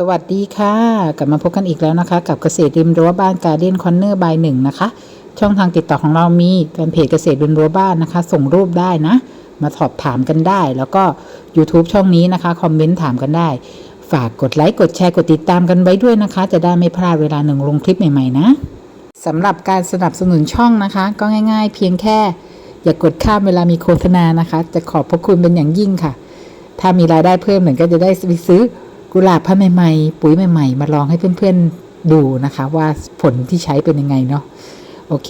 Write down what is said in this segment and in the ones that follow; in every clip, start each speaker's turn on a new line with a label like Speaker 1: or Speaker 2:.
Speaker 1: สวัสดีค่ะ กลับมาพบกันอีกแล้วนะคะ กับเกษตรริมรั้วบ้านการเด้นคอนเนอร์บายหนึ่งนะคะ ช่องทางติดต่อของเรามีแฟนเพจเกษตรริมรั้วบ้านนะคะ ส่งรูปได้นะ มาสอบถามกันได้ แล้วก็ YouTube ช่องนี้นะคะ คอมเมนต์ถามกันได้ ฝากกดไลค์กดแชร์กดติดตามกันไว้ด้วยนะคะ จะได้ไม่พลาดเวลาหนึ่งลงคลิปใหม่ๆนะสำหรับการสนับสนุนช่องนะคะ ก็ง่าย ๆ เพียงแค่ อย่ากกดข้ามเวลามีโฆษณานะคะ จะขอบพระคุณเป็นอย่างยิ่งค่ะ ถ้ามีรายได้เพิ่มหนึ่งก็จะได้ไปซื้อ กุหลาบพันใหม่ๆ ปุ๋ยใหม่ ๆ มาลองให้เพื่อนๆดูนะคะ ว่าผลที่ใช้เป็นยังไงเนาะโอเค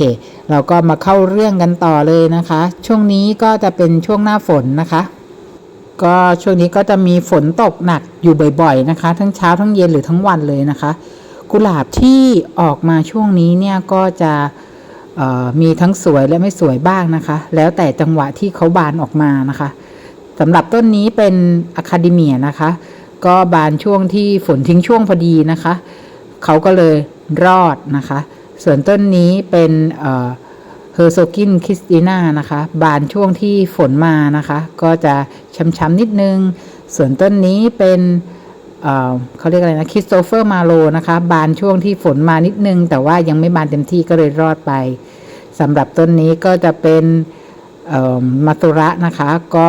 Speaker 1: เราก็มาเข้าเรื่องกันต่อเลยนะคะ ช่วงนี้ก็จะเป็นช่วงหน้าฝนนะคะ ก็ช่วงนี้ก็จะมีฝนตกหนักอยู่บ่อย ๆนะคะ ทั้งเช้าทั้งเย็นหรือทั้งวันเลยนะคะ กุหลาบที่ออกมาช่วงนี้เนี่ยก็จะมีทั้งสวยและไม่สวยบ้างนะคะ แล้วแต่จังหวะที่เขาบานออกมานะคะสำหรับต้นนี้เป็นอะคาเดเมียนะคะ ก็บานช่วงที่ฝนทิ้งช่วงพอดีนะคะ เขาก็เลยรอดนะคะ ส่วนต้นนี้เป็นเฮอร์โซกินคริสติน่านะคะ บานช่วงที่ฝนมานะคะ ก็จะช้ำๆนิดนึง ส่วนต้นนี้เป็นเเขาเรียกอะไรนะคริสโตเฟอร์มาโลนะคะ บานช่วงที่ฝนมานิดนึง แต่ว่ายังไม่บานเต็มที่ก็เลยรอดไปสำหรับต้นนี้ก็จะเป็นมาตุระนะคะ ก็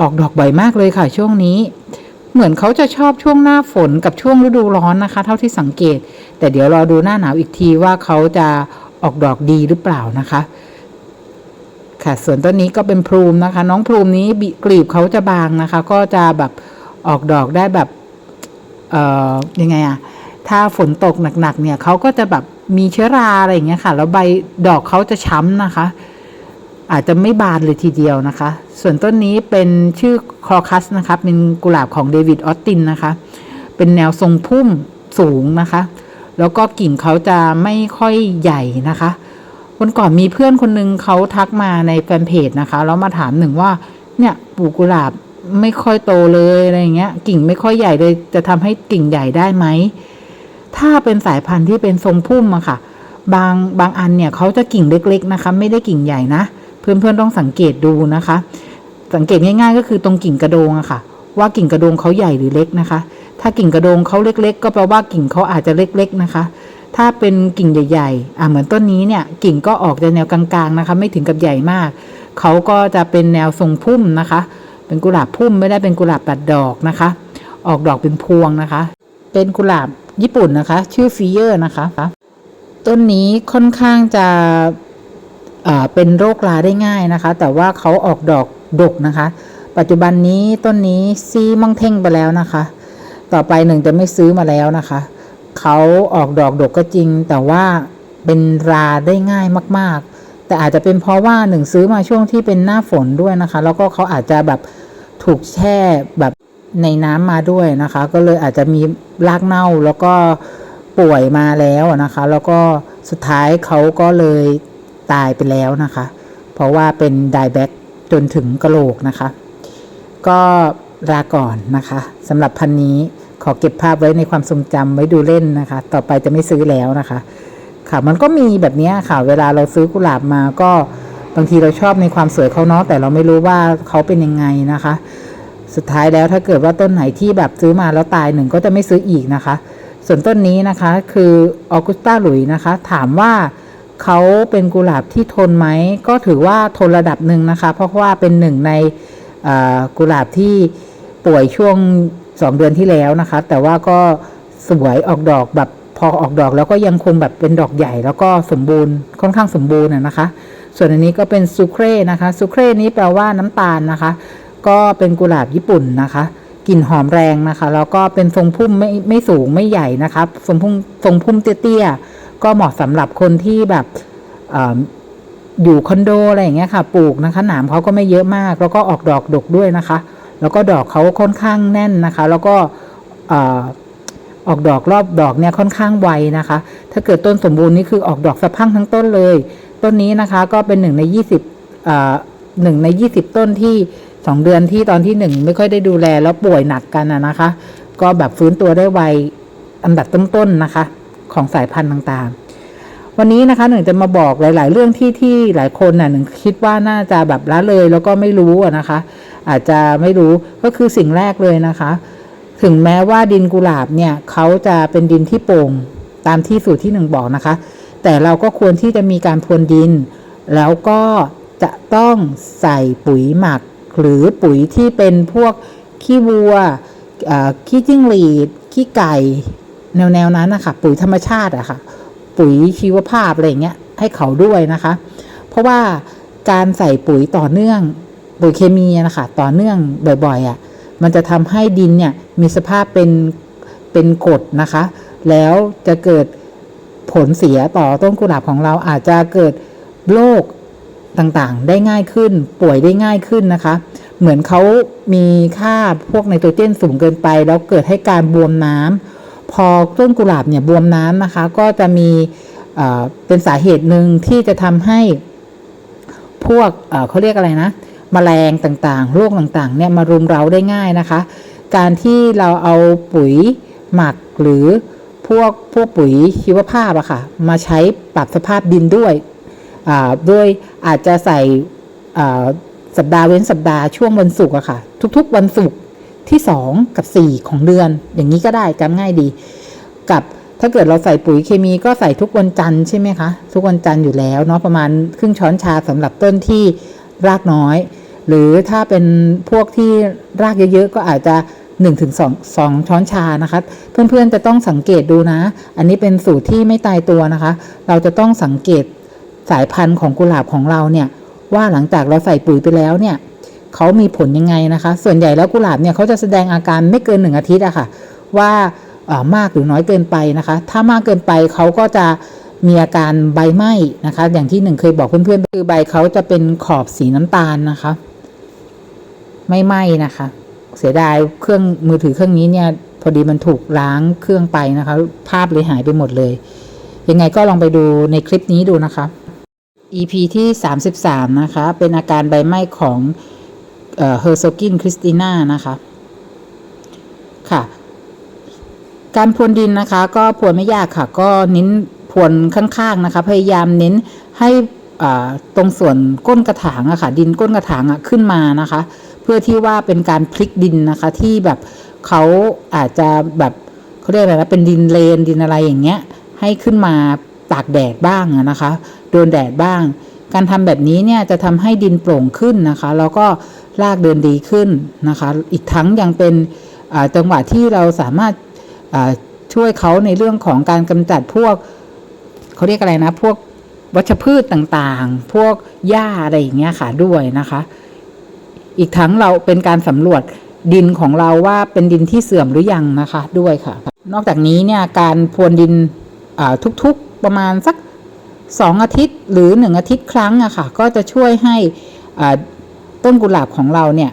Speaker 1: ออกดอกบ่อยมากเลยค่ะช่วงนี้ เหมือนเขาจะชอบช่วงหน้าฝนกับช่วงฤดูร้อนนะคะ เท่าที่สังเกต แต่เดี๋ยวรอดูหน้าหนาวอีกทีว่าเขาจะออกดอกดีหรือเปล่านะคะ ค่ะ ส่วนต้นนี้ก็เป็นพลูมนะคะ น้องพลูมนี้บิกลีบเขาจะบางนะคะ ก็จะแบบออกดอกได้แบบ เอ่อยังไงอะถ้าฝนตกหนักๆเนี่ยเขาก็จะแบบมีเชื้อราอะไรอย่างเงี้ยค่ะ แล้วใบดอกเขาจะช้ำนะคะ อาจจะไม่บานเลยทีเดียวนะคะ ส่วนต้นนี้เป็นชื่อคอคัสนะคะ เป็นกุหลาบของเดวิดออสตินนะคะ เป็นแนวทรงพุ่มสูงนะคะ แล้วก็กิ่งเขาจะไม่ค่อยใหญ่นะคะวันก่อนมีเพื่อนคนนึงเขาทักมาในแฟนเพจนะคะ แล้วมาถามหนึ่งว่า เนี่ยปลูกกุหลาบไม่ค่อยโตเลยอะไรเงี้ย กิ่งไม่ค่อยใหญ่เลย จะทำให้กิ่งใหญ่ได้ไหม ถ้าเป็นสายพันธุ์ที่เป็นทรงพุ่มอะค่ะ บางบางอันเนี่ยเขาจะกิ่งเล็ก ๆนะคะ ไม่ได้กิ่งใหญ่นะ เพื่อนๆต้องสังเกตดูนะคะ สังเกตง่ายๆ ก็คือตรงกิ่งกระโดงอะค่ะ ว่ากิ่งกระโดงเขาใหญ่หรือเล็กนะคะ ถ้ากิ่งกระโดงเขาเล็ก ๆ ก็แปลว่ากิ่งเขาอาจจะเล็ก ๆ นะคะ ถ้าเป็นกิ่งใหญ่ๆอะเหมือนต้นนี้เนี่ยกิ่งก็ออกจะแนวกลางๆนะคะ ไม่ถึงกับใหญ่มากเขาก็จะเป็นแนวทรงพุ่มนะคะ เป็นกุหลาบพุ่มไม่ได้เป็นกุหลาบตัดดอกนะคะ ออกดอกเป็นพวงนะคะ เป็นกุหลาบญี่ปุ่นนะคะ ชื่อฟีเยอร์นะคะ ต้นนี้ค่อนข้างจะ เป็นโรคราได้ง่ายนะคะ แต่ว่าเขาออกดอกดกนะคะ ปัจจุบันนี้ต้นนี้ซีม่องเท่งไปแล้วนะคะ ต่อไปหนึ่งจะไม่ซื้อมาแล้วนะคะ เขาออกดอกดกก็จริง แต่ว่าเป็นราได้ง่ายมาก ๆ แต่อาจจะเป็นเพราะว่าหนึ่งซื้อมาช่วงที่เป็นหน้าฝนด้วยนะคะ แล้วก็เขาอาจจะแบบถูกแช่แบบในน้ำมาด้วยนะคะ ก็เลยอาจจะมีรากเน่าแล้วก็ป่วยมาแล้วนะคะ แล้วก็สุดท้ายเขาก็เลย ตายไปแล้วนะคะ เพราะว่าเป็นไดแบ็กจนถึงกระโหลกนะคะ ก็ลาก่อนนะคะสำหรับพันนี้ขอเก็บภาพไว้ในความทรงจำไว้ดูเล่นนะคะ ต่อไปจะไม่ซื้อแล้วนะคะ ค่ะมันก็มีแบบนี้ค่ะ เวลาเราซื้อกุหลาบมาก็บางทีเราชอบในความสวยเขาเนาะแต่เราไม่รู้ว่าเขาเป็นยังไงนะคะ สุดท้ายแล้วถ้าเกิดว่าต้นไหนที่แบบซื้อมาแล้วตายหนึ่งก็จะไม่ซื้ออีกนะคะ ส่วนต้นนี้นะคะคือออกุสตาหลุยนะคะ ถามว่า เขาเป็นกุหลาบที่ทนไหม ก็ถือว่าทนระดับหนึ่งนะคะ เพราะว่าเป็นหนึ่งในกุหลาบที่ป่วยช่วงสองเดือนที่แล้วนะคะ แต่ว่าก็สวยออกดอกแบบพอออกดอกแล้วก็ยังคงแบบเป็นดอกใหญ่ แล้วก็สมบูรณ์ค่อนข้างสมบูรณ์นะคะ ส่วนอันนี้ก็เป็นซูเครนะคะซูเครนี้แปลว่าน้ำตาลนะคะ ก็เป็นกุหลาบญี่ปุ่นนะคะกลิ่นหอมแรงนะคะ แล้วก็เป็นทรงพุ่มไม่ไม่สูงไม่ใหญ่นะคะทรงพุ่มทรงพุ่มเตี้ยๆ ก็เหมาะสำหรับคนที่แบบออยู่คอนโดอะไรอย่างเงี้ยค่ะ ปลูกนะคะ หนามเขาก็ไม่เยอะมาก แล้วก็ออกดอกดกด้วยนะคะ แล้วก็ดอกเขาค่อนข้างแน่นนะคะ แล้วก็อออกดอกรอบดอกเนี่ยค่อนข้างไวนะคะ ถ้าเกิดต้นสมบูรณ์นี่คือออกดอกสะพั่งทั้งต้นเลย ต้นนี้นะคะก็เป็นหนึ่งในยี่สิบหนึ่งในยี่สิบต้นที่สองเดือนที่ตอนที่หนึ่งไม่ค่อยได้ดูแลแล้วป่วยหนักกันนะนะคะ ก็แบบฟื้นตัวได้ไวอันดับต้นๆนะคะ ของสายพันธุ์ต่างๆ วันนี้นะคะหนึ่งจะมาบอกหลาย ๆ เรื่องที่ที่หลายคนน่ะหนึ่งคิดว่าน่าจะแบบละเลยแล้วก็ไม่รู้นะคะ อาจจะไม่รู้ก็คือสิ่งแรกเลยนะคะ ถึงแม้ว่าดินกุหลาบเนี่ยเขาจะเป็นดินที่โป่งตามที่สูตรที่หนึ่งบอกนะคะ แต่เราก็ควรที่จะมีการพรวนดิน แล้วก็จะต้องใส่ปุ๋ยหมัก หรือปุ๋ยที่เป็นพวกขี้วัวขี้จิ้งหรีดขี้ไก่ แนวแนวนั้นนะคะปุ๋ยธรรมชาติอะค่ะ ปุ๋ยชีวภาพอะไรเงี้ยให้เขาด้วยนะคะ เพราะว่าการใส่ปุ๋ยต่อเนื่องปุ๋ยเคมีอะนะคะต่อเนื่องบ่อยๆอะ่ะมันจะทำให้ดินเนี่ยมีสภาพเป็นเป็นกรดนะคะ แล้วจะเกิดผลเสียต่อต้นกุหลาบของเราอาจจะเกิดโรคต่างๆ ได้ง่ายขึ้น ป่วยได้ง่ายขึ้นนะคะ เหมือนเขามีค่าพวกไนโตรเจนสูงเกินไป แล้วเกิดให้การบวมน้ำ พอต้นกุหลาบเนี่ยบวมน้ำนะคะ ก็จะมีเป็นสาเหตุหนึ่งที่จะทำให้พวกเขาเรียกอะไรนะแมลงต่างๆโรคต่างๆเนี่ยมารุมเราได้ง่ายนะคะ การที่เราเอาปุ๋ยหมักหรือพวกพวกปุ๋ยชีวภาพอะค่ะ มาใช้ปรับสภาพดินด้วยอ่าโดยอาจจะใส่สัปดาห์เว้นสัปดาห์ช่วงวันศุกร์อะค่ะ ทุกๆวันศุกร์ ที่ 2 กับ 4 ของเดือน อย่างนี้ก็ได้จำง่ายดี กับถ้าเกิดเราใส่ปุ๋ยเคมีก็ใส่ทุกวันจันทร์ใช่ไหมคะ ทุกวันจันทร์อยู่แล้วเนาะประมาณครึ่งช้อนชาสำหรับต้นที่รากน้อย หรือถ้าเป็นพวกที่รากเยอะๆก็อาจจะ1-2ถึง2 2ช้อนชานะคะ เพื่อนๆจะต้องสังเกตดูนะ อันนี้เป็นสูตรที่ไม่ตายตัวนะคะ เราจะต้องสังเกตสายพันธุ์ของกุหลาบของเราเนี่ย ว่าหลังจากเราใส่ปุ๋ยไปแล้วเนี่ย เขามีผลยังไงนะคะ ส่วนใหญ่แล้วกุหลาบเนี่ยเขาจะแสดงอาการไม่เกินหนึ่งอาทิตย์อะค่ะ ว่ามากหรือน้อยเกินไปนะคะ ถ้ามากเกินไปเขาก็จะมีอาการใบไหม้นะคะ อย่างที่หนึ่งเคยบอกเพื่อนๆคือใบเขาจะเป็นขอบสีน้ำตาลนะคะ ไม่ไหม้นะคะ เสียดายเครื่องมือถือเครื่องนี้เนี่ย พอดีมันถูกล้างเครื่องไปนะคะ ภาพเลยหายไปหมดเลย ยังไงก็ลองไปดูในคลิปนี้ดูนะคะ EP ที่ 33 นะคะ เป็นอาการใบไหม้ของ เฮอร์โซกินคริสติน่านะคะ ค่ะ การพรวนดินนะคะ ก็พรวนไม่ยากค่ะ ก็เน้นพรวนข้างๆนะคะ พยายามเน้นให้ตรงส่วนก้นกระถางอะค่ะ ดินก้นกระถางอะขึ้นมานะคะ เพื่อที่ว่าเป็นการพลิกดินนะคะ ที่แบบเขาอาจจะแบบเขาเรียกอะไรนะเป็นดินเลนดินอะไรอย่างเงี้ย ให้ขึ้นมาตากแดดบ้างนะคะ โดนแดดบ้าง การทำแบบนี้เนี่ยจะทำให้ดินโปร่งขึ้นนะคะ แล้วก็ รากเดินดีขึ้นนะคะ อีกทั้งยังเป็นจังหวะที่เราสามารถช่วยเขาในเรื่องของการกำจัดพวกเขาเรียกอะไรนะ พวกวัชพืชต่างๆ พวกหญ้าอะไรอย่างเงี้ยค่ะด้วยนะคะ อีกทั้งเราเป็นการสำรวจดินของเราว่าเป็นดินที่เสื่อมหรือยังนะคะด้วยค่ะ นอกจากนี้เนี่ยการพรวนดินทุกๆประมาณสักสองอาทิตย์หรือหนึ่งอาทิตย์ครั้งอะค่ะ ก็จะช่วยให้อ่า ต้นกุหลาบของเราเนี่ย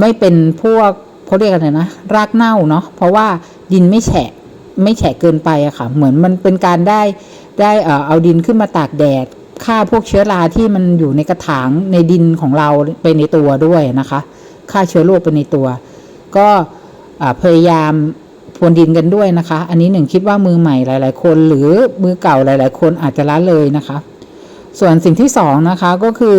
Speaker 1: ไม่เป็นพวกเขาเรียกอะไรนะ รากเน่าเนาะเพราะว่าดินไม่แฉะไม่แฉะเกินไปอะค่ะ เหมือนมันเป็นการได้ได้เออเอาดินขึ้นมาตากแดดฆ่าพวกเชื้อราที่มันอยู่ในกระถางในดินของเราไปในตัวด้วยนะคะฆ่าเชื้อโรคไปในตัว ก็พยายามพรวนดินกันด้วยนะคะ อันนี้หนึ่งคิดว่ามือใหม่หลาย ๆ คน หรือมือเก่าหลาย ๆ คนอาจจะละเลยนะคะ ส่วนสิ่งที่สองนะคะก็คือ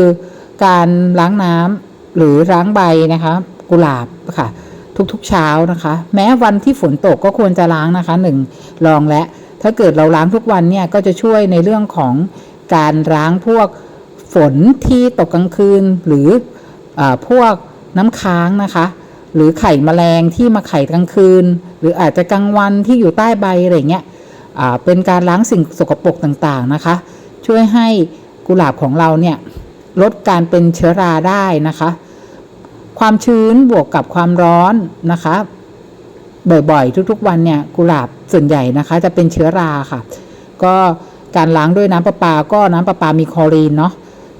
Speaker 1: การล้างน้ำหรือล้างใบนะคะ กุหลาบค่ะ ทุกๆเช้านะคะ แม้วันที่ฝนตกก็ควรจะล้างนะคะหนึ่งลองและ ถ้าเกิดเราล้างทุกวันเนี่ยก็จะช่วยในเรื่องของการล้างพวกฝนที่ตกกลางคืนหรืออพวกน้ำค้างนะคะ หรือไข่แมลงที่มาไข่กลางคืน หรืออาจจะกลางวันที่อยู่ใต้ใบอะไรเงี้ยเป็นการล้างสิ่งสกปรกต่างๆนะคะ ช่วยให้กุหลาบของเราเนี่ย ลดการเป็นเชื้อราได้นะคะ ความชื้นบวกกับความร้อนนะคะ บ่อยๆ ทุกๆ วันเนี่ยกุหลาบส่วนใหญ่นะคะ จะเป็นเชื้อราค่ะ ก็การล้างด้วยน้ำประปา ก็น้ำประปามีคลอรีนเนาะ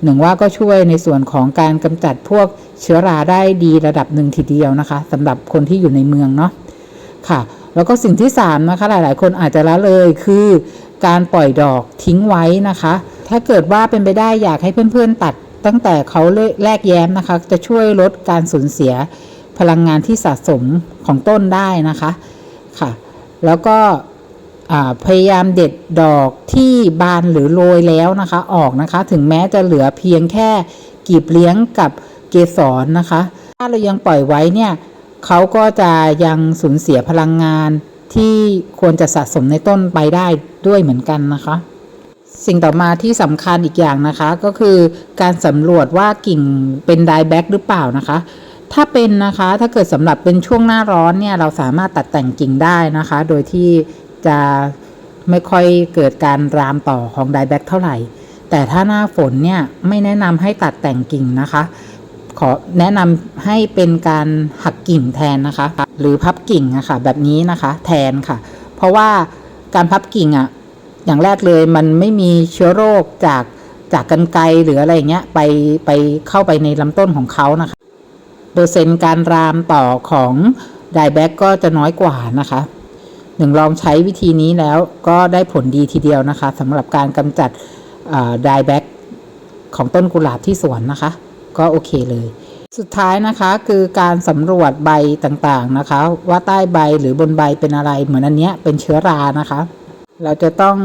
Speaker 1: หนึ่งว่าก็ช่วยในส่วนของการกำจัดพวกเชื้อราได้ดีระดับหนึ่งทีเดียวนะคะสำหรับคนที่อยู่ในเมืองเนาะค่ะ แล้วก็สิ่งที่สามนะคะหลาย ๆ คนอาจจะละเลยคือการปล่อยดอกทิ้งไว้นะคะ ถ้าเกิดว่าเป็นไปได้อยากให้เพื่อน ๆ ตัด ตั้งแต่เขาแลกแย้มนะคะ จะช่วยลดการสูญเสียพลังงานที่สะสมของต้นได้นะคะค่ะ แล้วก็พยายามเด็ดดอกที่บานหรือโรยแล้วนะคะ ออกนะคะ ถึงแม้จะเหลือเพียงแค่กีบเลี้ยงกับเกสรนะคะ ถ้าเรายังปล่อยไว้เนี่ยเขาก็จะยังสูญเสียพลังงานที่ควรจะสะสมในต้นไปได้ด้วยเหมือนกันนะคะ สิ่งต่อมาที่สำคัญอีกอย่างนะคะก็คือการสำรวจว่ากิ่งเป็นไดแบ็กหรือเปล่านะคะ ถ้าเป็นนะคะถ้าเกิดสำหรับเป็นช่วงหน้าร้อนเนี่ยเราสามารถตัดแต่งกิ่งได้นะคะ โดยที่จะไม่ค่อยเกิดการรามต่อของไดแบ็กเท่าไหร่ แต่ถ้าหน้าฝนเนี่ยไม่แนะนำให้ตัดแต่งกิ่งนะคะ ขอแนะนำให้เป็นการหักกิ่งแทนนะคะ หรือพับกิ่งอะค่ะแบบนี้นะคะ แทนค่ะ เพราะว่าการพับกิ่งอะ อย่างแรกเลยมันไม่มีเชื้อโรคจากจากกันไกรหรืออะไรเงี้ยไปไปเข้าไปในลำต้นของเขานะคะเปอร์เซ็นต์การรามต่อของไดแบ็กก็จะน้อยกว่านะคะหนึ่งลองใช้วิธีนี้แล้วก็ได้ผลดีทีเดียวนะคะสำหรับการกำจัดไดแบ็กของต้นกุหลาบที่สวนนะคะ ก็โอเคเลย สุดท้ายนะคะคือการสำรวจใบต่างๆนะคะ ว่าใต้ใบหรือบนใบเป็นอะไรเหมือนอันเนี้ยเป็นเชื้อรานะคะ เราจะต้อง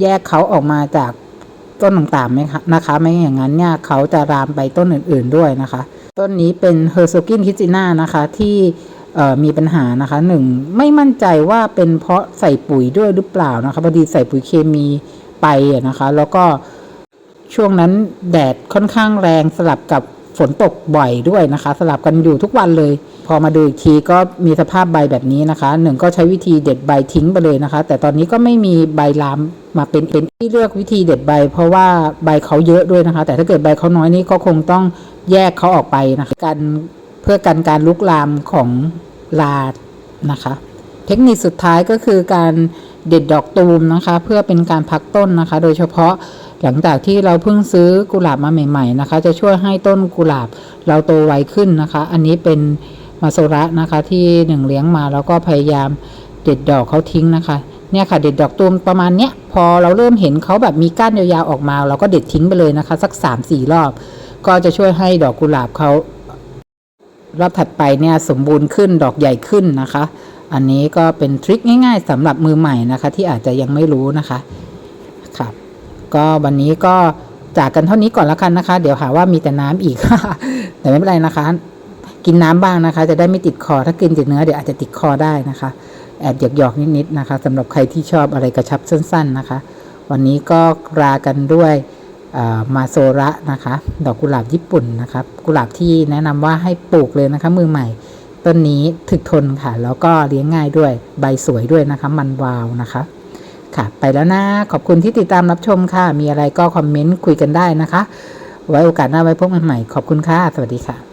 Speaker 1: แยกเขาออกมาจากต้นต่างๆไหมคะนะคะ ไม่อย่างนั้นเนี่ยเขาจะรามไปต้นอื่นๆด้วยนะคะ ต้นนี้เป็นเฮอร์โซกินคิจิน่านะคะที่มีปัญหานะคะหนึ่งไม่มั่นใจว่าเป็นเพราะใส่ปุ๋ยด้วยหรือเปล่านะคะพอดีใส่ปุ๋ยเคมีไปนะคะ แล้วก็ช่วงนั้นแดดค่อนข้างแรงสลับกับ ฝนตกบ่อยด้วยนะคะ สลับกันอยู่ทุกวันเลย พอมาดูอีกทีก็มีสภาพใบแบบนี้นะคะหนึ่งก็ใช้วิธีเด็ดใบทิ้งไปเลยนะคะ แต่ตอนนี้ก็ไม่มีใบลามมาเป็นเป็นที่เลือกวิธีเด็ดใบ เพราะว่าใบเขาเยอะด้วยนะคะ แต่ถ้าเกิดใบเขาน้อยนี่ก็คงต้องแยกเขาออกไปนะคะกันเพื่อกันการลุกลามของลานะคะ เทคนิคสุดท้ายก็คือการเด็ดดอกตูมนะคะ เพื่อเป็นการพักต้นนะคะ โดยเฉพาะ หลังจากที่เราเพิ่งซื้อกุหลาบมาใหม่ ๆนะคะ จะช่วยให้ต้นกุหลาบเราโตไวขึ้นนะคะ อันนี้เป็นมาโซระนะคะที่หนึ่งเลี้ยงมาแล้วก็พยายามเด็ดดอกเขาทิ้งนะคะ เนี่ยค่ะเด็ดดอกตูมประมาณเนี้ยพอเราเริ่มเห็นเขาแบบมีก้านยาวๆออกมา เราก็เด็ดทิ้งไปเลยนะคะ สัก3าสี่รอบ ก็จะช่วยให้ดอกกุหลาบเขารอบถัดไปเนี่ยสมบูรณ์ขึ้นดอกใหญ่ขึ้นนะคะ อันนี้ก็เป็นทริคง่าย ๆสำหรับมือใหม่นะคะ ที่อาจจะยังไม่รู้นะคะ ก็วันนี้ก็จากกันเท่านี้ก่อนแล้วกันนะคะ เดี๋ยวหาว่ามีแต่น้ำอีก แต่ไม่เป็นไรนะคะ กินน้ำบ้างนะคะ จะได้ไม่ติดคอ ถ้ากินแต่เนื้อเดี๋ยวอาจจะติดคอได้นะคะ แอบหยอกๆนิดๆนะคะสำหรับใครที่ชอบอะไรกระชับสั้น ๆนะคะ วันนี้ก็ลากันด้วยมาโซระนะคะ ดอกกุหลาบญี่ปุ่นนะคะกุหลาบที่แนะนำว่าให้ปลูกเลยนะคะ มือใหม่ ต้นนี้ถึกทนค่ะ แล้วก็เลี้ยงง่ายด้วย ใบสวยด้วยนะคะ มันวาวนะคะ ค่ะ ไปแล้วนะ ขอบคุณที่ติดตามรับชมค่ะ มีอะไรก็คอมเมนต์คุยกันได้นะคะ ไว้โอกาสหน้าไว้พบกันใหม่ ขอบคุณค่ะ สวัสดีค่ะ